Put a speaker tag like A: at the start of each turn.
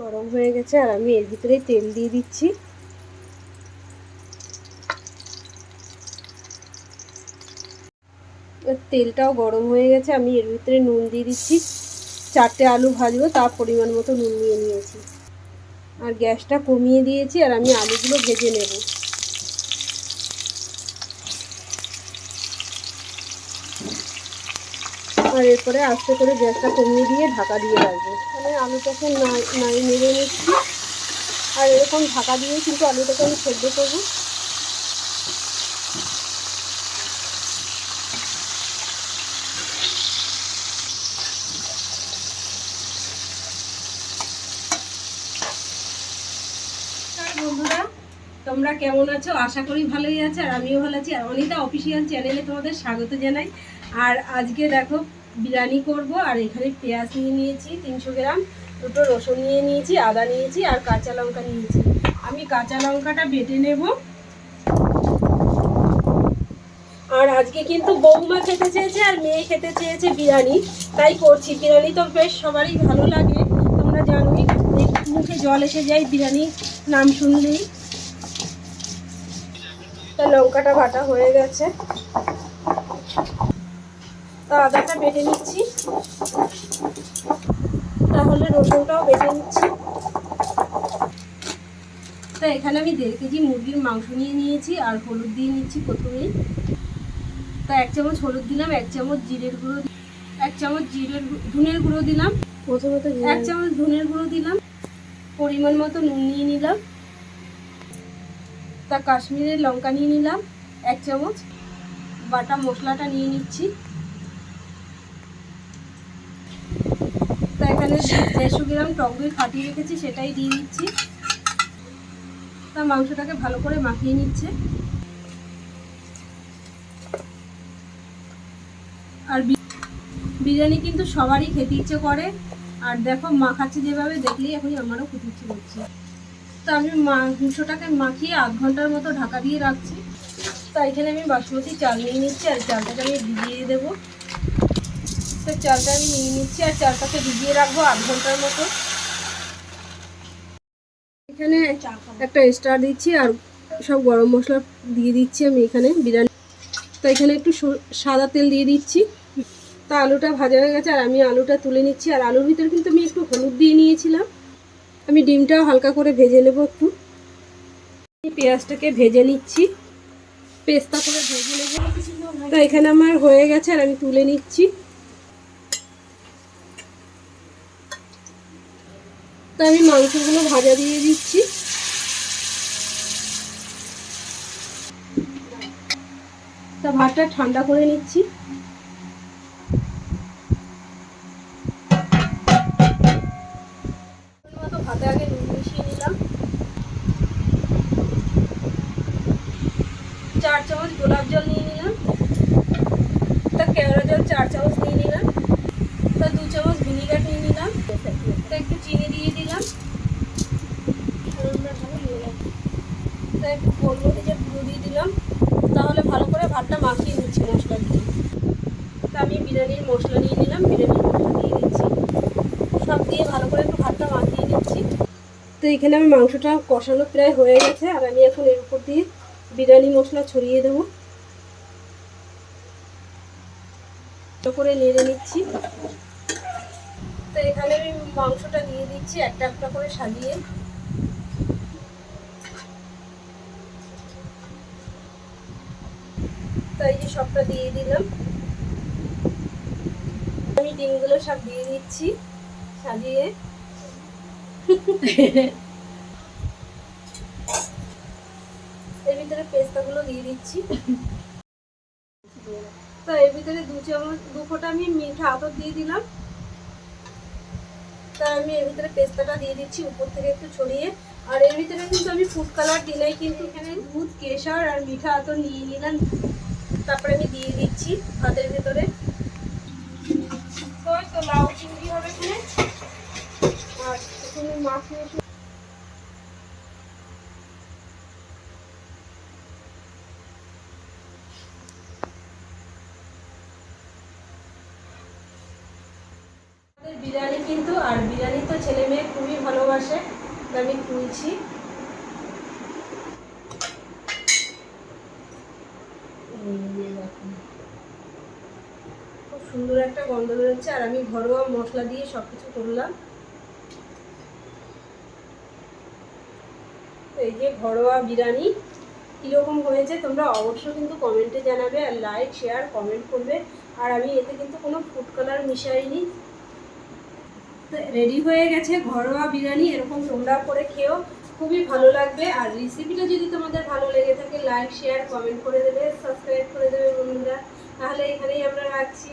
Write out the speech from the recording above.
A: গরম হয়ে গেছে আর আমি এর ভিতরে তেল দিয়ে দিচ্ছি। তেলটাও গরম হয়ে গেছে, আমি এর ভিতরে নুন দিয়ে দিচ্ছি। চারটে আলু ভাজবো, তার পরিমাণ মতো নুন নিয়ে নিয়েছি। আর গ্যাসটা কমিয়ে দিয়েছি আর আমি আলুগুলো ভেজে নেব। আর এরপরে আস্তে করে গ্যাসটা কমিয়ে দিয়ে ঢাকা দিয়ে রাখব। মানে আলুটাকে নাই নেড়ে নিচ্ছি। আর এরকম ঢাকা দিয়ে কিন্তু আলুটাকে আমি সেদ্ধ করব। তোমরা কেমন আছো? আশা করি ভালোই আছো, আর আমিও ভালো আছি। অনিতা অফিসিয়াল চ্যানেলে তোমাদের স্বাগত জানাই। আর আজকে দেখো বিরিয়ানি করব, আর এখানে পেঁয়াজ নিয়ে নিয়েছি, তিনশো গ্রাম, দুটো রসুন নিয়ে নিয়েছি, আদা নিয়েছি, আর কাঁচা লঙ্কা নিয়েছি। আমি কাঁচা লঙ্কাটা বেটে নেব। আর আজকে কিন্তু বৌমা খেতে চেয়েছে, আর মেয়ে খেতে চেয়েছে বিরিয়ানি। তাই করছি। বিরিয়ানি তো বেশ সবারই ভালো লাগে, তোমরা জানোই। মুখে জল এসে যায় বিরিয়ানি নাম শুনলেই। লঙ্কাটা বাটা হয়ে গেছে। তা আদাটা বেটে নিচ্ছি। তাহলে রসুনটাও বেটে নিচ্ছি। তা এখানে আমি দেড় কেজি মুরগির মাংস নিয়ে নিয়েছি আর হলুদ দিয়ে নিচ্ছি প্রথমেই। তা এক চামচ হলুদ দিলাম এক চামচ জিরের গুঁড়ো এক চামচ জিরের ধনের গুঁড়ো দিলাম।
B: প্রথমে তো
A: এক চামচ ধনের গুঁড়ো দিলাম। পরিমাণ মতো নুন নিয়ে নিলাম। তা কাশ্মীরের লঙ্কা নিয়ে নিলাম। এক চামচ বাটা মশলাটা নিয়ে নিচ্ছি তা এখানে দেড়শো গ্রাম টক দই ফাটিয়ে রেখেছি, সেটাই দিয়ে দিচ্ছি। তা মাংসটাকে ভালো করে মাখিয়ে নিচ্ছে। আর বিরিয়ানি কিন্তু সবারই খেতে ইচ্ছে করে। আর দেখো, মাখাচ্ছে যেভাবে, দেখলেই এখনই আমারও খুব ইচ্ছে করছে। তো আমি মাংসটাকে মাখিয়ে আধ ঘণ্টার মতো ঢাকা দিয়ে রাখছি। তো এখানে আমি বাসমতি চাল নিয়ে নিচ্ছি, আর চালটাকে আমি ভিজিয়ে দেবো। তো চালটা আমি নিয়ে নিচ্ছি আর চালটাকে ভিজিয়ে রাখব আধ ঘণ্টার মতো। এখানে একটা স্টার দিচ্ছি আর সব গরম মশলা দিয়ে দিচ্ছি আমি এখানে বিরিয়ানি। তো এখানে একটু সাদা তেল দিয়ে দিচ্ছি। তা আলুটা ভাজা হয়ে গেছে আর আমি আলুটা তুলে নিচ্ছি। আর আলুর ভিতরে কিন্তু আমি একটু হলুদ দিয়ে নিয়েছিলাম। আমি ডিমটাও হালকা করে ভেজে নেব একটু। পেঁয়াজটাকে ভেজে নিচ্ছি। পেস্তা করে ভেজে নেব। তো এখানে আমার হয়ে গেছে আর আমি তুলে নিচ্ছি। তো আমি মাংসগুলো ভাজা দিয়ে দিচ্ছি। তা ভাতটা ঠান্ডা করে নিচ্ছি। মতো ভাতে আগে নুন মিশিয়ে নিলাম। চার চামচ গোলাপ জল নিয়ে নিলাম। তা কেওড়া জল চার চামচ নিয়ে নিলাম। তা দু চামচ ভিনিগার নিয়ে নিলাম তা একটু চিনি দিয়ে দিলাম তা একটু গোলমরিচের গুঁড়ো দিয়ে দিলাম তাহলে ভালো করে ভাতটা মাখিয়ে নিচ্ছি মশলা দিয়ে তা আমি বিরিয়ানির মশলা নিয়ে নিলাম, বিরিয়ানির মশলা দিয়ে দিচ্ছি। সব দিয়ে ভালো করে একটু ভাতটা মাখিয়ে নিচ্ছি। তো এখানে আমি মাংসটা কষানো প্রায় হয়ে গেছে, আর আমি এখন এর উপর দিয়ে বিরিয়ানি মশলা ছড়িয়ে দেবো। করে নেড়ে নিচ্ছি। তো এখানে আমি মাংসটা দিয়ে দিচ্ছি একটা একটা করে সাজিয়ে। তো এই যে সবটা দিয়ে দিলাম। ডিমগুলো সব দিয়ে দিচ্ছি, সাজিয়ে। এর ভিতরে পেস্তাগুলো দিয়ে দিচ্ছি। তো এর ভিতরে দু চামচ, দু ফোঁটা আমি মিঠা আতর দিয়ে দিলাম। তা আমি এর ভিতরে পেস্তাটা দিয়ে দিচ্ছি উপর থেকে একটু ছড়িয়ে। আর এর ভিতরে কিন্তু আমি ফুড কালার দিলাই কিন্তু এখানে দুধ, কেশর আর মিঠা আতর নিয়ে নিলাম। তারপরে আমি দিয়ে দিচ্ছি ভাতের ভেতরে। বিরিয়ানি কিন্তু আর বিরিয়ানি তো ছেলে মেয়ে খুবই ভালোবাসে আমি তুলছি এই যে দেখুন। খুব সুন্দর একটা গন্ধ বেরোচ্ছে, আর আমি ঘরোয়া মশলা দিয়ে সব কিছু করলাম এই যে ঘরোয়া বিরিয়ানি, কীরকম হয়েছে তোমরা অবশ্যই কিন্তু কমেন্টে জানাবে আর লাইক শেয়ার কমেন্ট করবে। আর আমি এতে কিন্তু কোনো ফুড কালার মিশাইনি। তো রেডি হয়ে গেছে ঘরোয়া বিরিয়ানি, এরকম তোমরা করে খেও, খুবই ভালো লাগবে। আর রেসিপিটা যদি তোমাদের ভালো লেগে থাকে লাইক শেয়ার কমেন্ট করে দেবে সাবস্ক্রাইব করে দেবে বন্ধুরা। তাহলে এখানেই আমরা রাখছি।